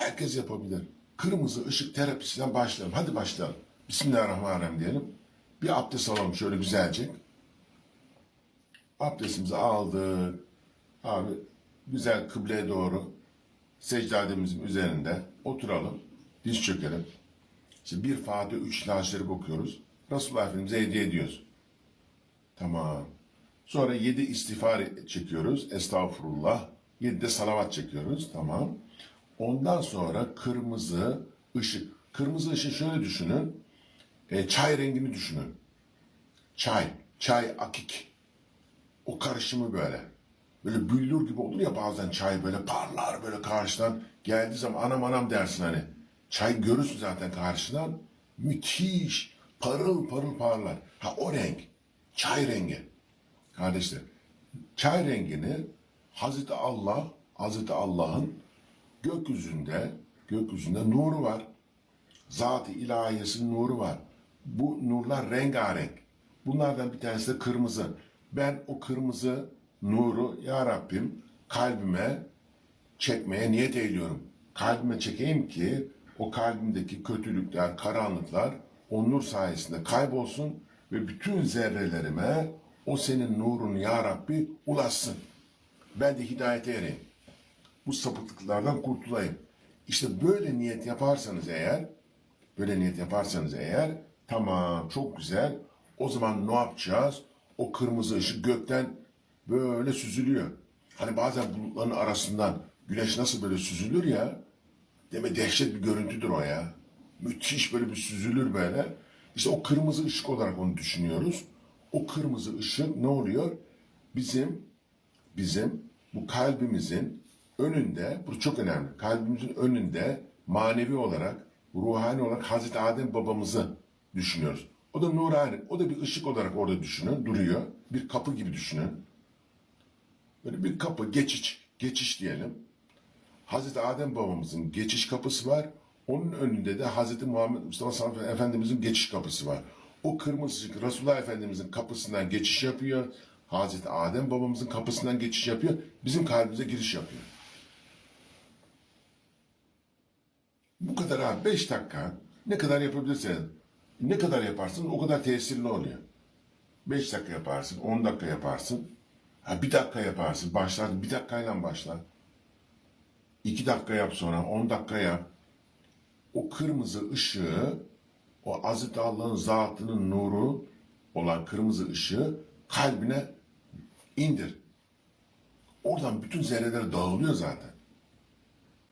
Herkes yapabilir. Kırmızı ışık terapisinden başlayalım. Hadi başlayalım. Bismillahirrahmanirrahim diyelim. Bir abdest alalım şöyle güzelce. Abdestimizi aldık. Abi güzel kıbleye doğru secdademizin üzerinde oturalım. Diz çökelim. İşte bir Fatih, üç Şerif okuyoruz. Resulullah Efendimiz'e hediye ediyoruz. Tamam. Sonra yedi istiğfar çekiyoruz. Estağfurullah. Yedi de salavat çekiyoruz. Tamam. Ondan sonra kırmızı ışık. Kırmızı ışık şöyle düşünün. E, çay rengini düşünün. Çay. Çay akik. O karışımı böyle. Böyle büllür gibi olur ya bazen çay böyle parlar böyle karşıdan. Geldiği zaman anam anam dersin hani. Çay görürsün zaten karşıdan. Müthiş. Parıl parıl parlar. Ha o renk. Çay rengi. Kardeşler. Çay rengini Hazreti Allah, Hazreti Allah'ın gökyüzünde, gökyüzünde nuru var. Zat-ı ilahiyesinin nuru var. Bu nurlar rengarenk. Bunlardan bir tanesi de kırmızı. Ben o kırmızı nuru ya Rabbim kalbime çekmeye niyet ediyorum. Kalbime çekeyim ki o kalbimdeki kötülükler, karanlıklar o nur sayesinde kaybolsun ve bütün zerrelerime o senin nurun ya Rabbi ulaşsın. Ben de hidayete ereyim bu sapıklıklardan kurtulayım. İşte böyle niyet yaparsanız eğer, böyle niyet yaparsanız eğer, tamam çok güzel. O zaman ne yapacağız? O kırmızı ışık gökten böyle süzülüyor. Hani bazen bulutların arasından güneş nasıl böyle süzülür ya, deme dehşet bir görüntüdür o ya. Müthiş böyle bir süzülür böyle. İşte o kırmızı ışık olarak onu düşünüyoruz. O kırmızı ışık ne oluyor? Bizim bizim bu kalbimizin önünde, bu çok önemli, kalbimizin önünde manevi olarak, ruhani olarak Hazreti Adem babamızı düşünüyoruz. O da nurani, o da bir ışık olarak orada düşünün, duruyor. Bir kapı gibi düşünün. Böyle bir kapı, geçiş, geçiş diyelim. Hazreti Adem babamızın geçiş kapısı var. Onun önünde de Hazreti Muhammed Mustafa sallallahu Efendimizin geçiş kapısı var. O kırmızı ışık Resulullah Efendimizin kapısından geçiş yapıyor. Hazreti Adem babamızın kapısından geçiş yapıyor. Bizim kalbimize giriş yapıyor. Bu kadar abi 5 dakika ne kadar yapabilirsen ne kadar yaparsın o kadar tesirli oluyor. 5 dakika yaparsın, 10 dakika yaparsın. Ha bir dakika yaparsın. Başlar bir dakikayla başla. 2 dakika yap sonra 10 dakika yap. O kırmızı ışığı o Hazreti Allah'ın zatının nuru olan kırmızı ışığı kalbine indir. Oradan bütün zerreler dağılıyor zaten.